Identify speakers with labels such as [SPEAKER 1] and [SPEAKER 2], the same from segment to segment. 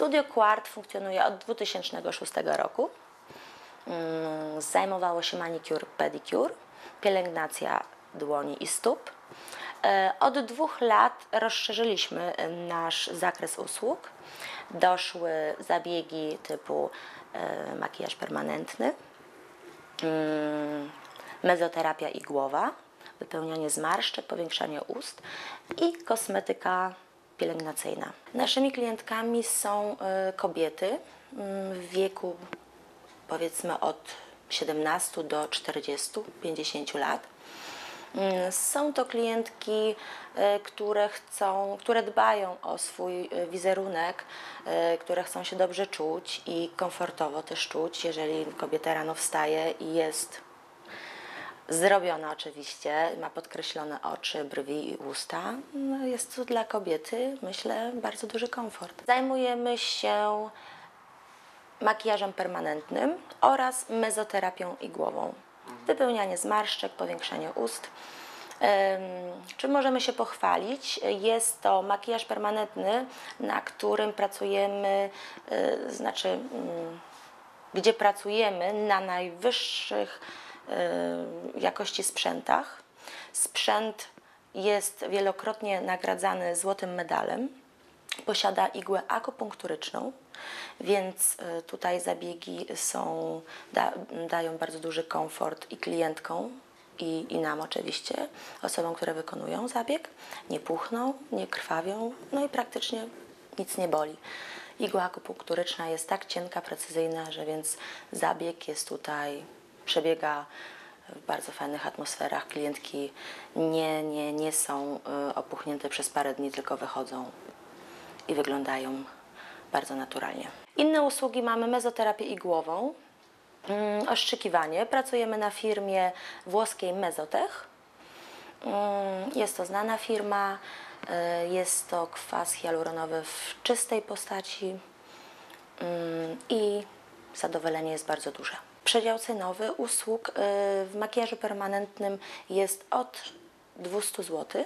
[SPEAKER 1] Studio Quart funkcjonuje od 2006 roku. Mm, Zajmowało się manicure, pedicure, pielęgnacja dłoni i stóp. E, Od dwóch lat rozszerzyliśmy e, nasz zakres usług. Doszły zabiegi typu e, makijaż permanentny, mm, mezoterapia igłowa, wypełnianie zmarszczek, powiększanie ust i kosmetyka pielęgnacyjna. Naszymi klientkami są e, kobiety mm, w wieku powiedzmy od 17 do 40-50 lat. Mm, Są to klientki, e, które chcą, które dbają o swój e, wizerunek, które chcą się dobrze czuć i komfortowo też czuć, jeżeli kobieta rano wstaje i jest zrobiona oczywiście, ma podkreślone oczy, brwi i usta. No jest to dla kobiety, myślę, bardzo duży komfort. Zajmujemy się makijażem permanentnym oraz mezoterapią igłową. Wypełnianie zmarszczek, powiększanie ust. Czym możemy się pochwalić? Jest to makijaż permanentny, na którym pracujemy, y, znaczy, mm, gdzie pracujemy na najwyższych jakości sprzętach. Sprzęt jest wielokrotnie nagradzany złotym medalem posiada igłę akupunkturyczną, więc y, tutaj zabiegi są, da, dają bardzo duży komfort i klientkom, i, i nam oczywiście, osobom, które wykonują zabieg. Nie puchną, nie krwawią, no i praktycznie nic nie boli. Igła akupunkturyczna jest tak cienka, precyzyjna, że więc zabieg jest tutaj, przebiega w bardzo fajnych atmosferach. Klientki nie, nie, nie są y, opuchnięte przez parę dni, tylko wychodzą i wyglądają bardzo naturalnie. Inne usługi mamy mezoterapię igłową, mm, oszczykiwanie. Pracujemy na firmie włoskiej Mezotech. Mm, Jest to znana firma, y, jest to kwas hialuronowy w czystej postaci mm, i zadowolenie jest bardzo duże. Przedział cenowy usług y, w makijażu permanentnym jest od 200 zł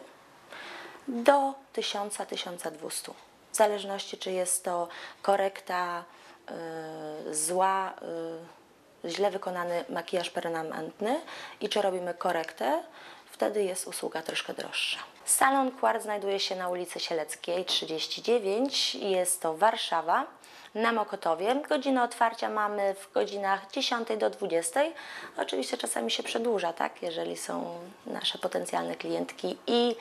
[SPEAKER 1] do 1000-1200. W zależności, czy jest to korekta y, zła, y, źle wykonany makijaż permanentny i czy robimy korektę, wtedy jest usługa troszkę droższa. Salon Quart znajduje się na ulicy Sieleckiej 39. Jest to Warszawa. Na Mokotowie. Godzinę otwarcia mamy w godzinach 10 do 20. Oczywiście czasami się przedłuża, tak, jeżeli są nasze potencjalne klientki i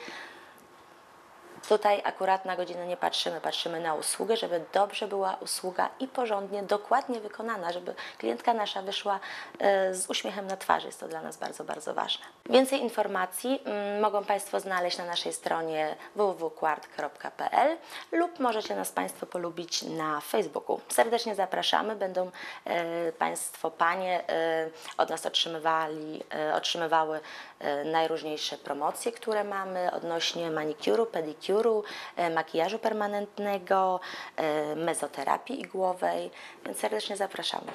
[SPEAKER 1] Tutaj akurat na godzinę nie patrzymy, patrzymy na usługę, żeby dobrze była usługa i porządnie, dokładnie wykonana, żeby klientka nasza wyszła e, z uśmiechem na twarzy. Jest to dla nas bardzo, bardzo ważne. Więcej informacji mm, mogą Państwo znaleźć na naszej stronie www.quart.pl lub możecie nas Państwo polubić na Facebooku. Serdecznie zapraszamy. Będą e, Państwo, Panie e, od nas otrzymywali, otrzymywały najróżniejsze promocje, które mamy odnośnie manikuru, pedikuru, e, makijażu permanentnego, e, mezoterapii igłowej, więc serdecznie zapraszamy.